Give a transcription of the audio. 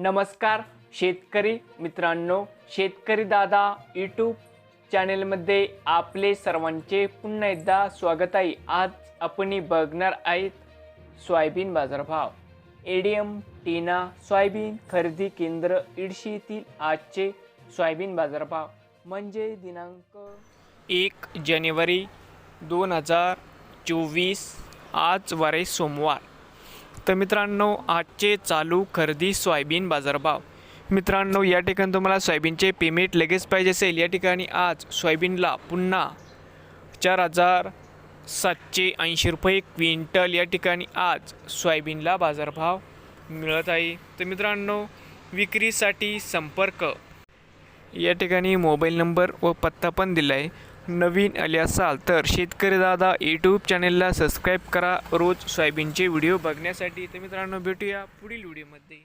नमस्कार शेतकरी मित्रांनो शेतकरी दादा यूट्यूब चॅनेलमध्ये आपले सर्वांचे पुन्हा एकदा स्वागत आहे. आज आपण बघणार आहेत सोयाबीन बाजारभाव. एडीएम टीना सोयाबीन खरेदी केंद्र इडशी आजचे सोयाबीन बाजारभाव. म्हणजे दिनांक एक जानेवारी दोन हजार चोवीस आज वारे सोमवार. तर मित्रांनो आजचे चालू खरेदी सोयाबीन बाजारभाव. मित्रांनो या ठिकाणी तुम्हाला सोयाबीनचे पेमेंट लगेच पाहिजे असेल. या ठिकाणी आज सोयाबीनला पुन्हा चार हजार सातशे ऐंशी रुपये क्विंटल या ठिकाणी आज सोयाबीनला बाजारभाव मिळत आहे. तर मित्रांनो विक्रीसाठी संपर्क. या ठिकाणी मोबाईल नंबर व पत्ता पण दिला आहे नवीन आले असाल तर शेतकरी दादा यूट्यूब चॅनेलला सबस्क्राईब करा. रोज सोयाबीनचे व्हिडिओ बघण्यासाठी तर मित्रांनो भेटूया पुढील व्हिडिओमध्ये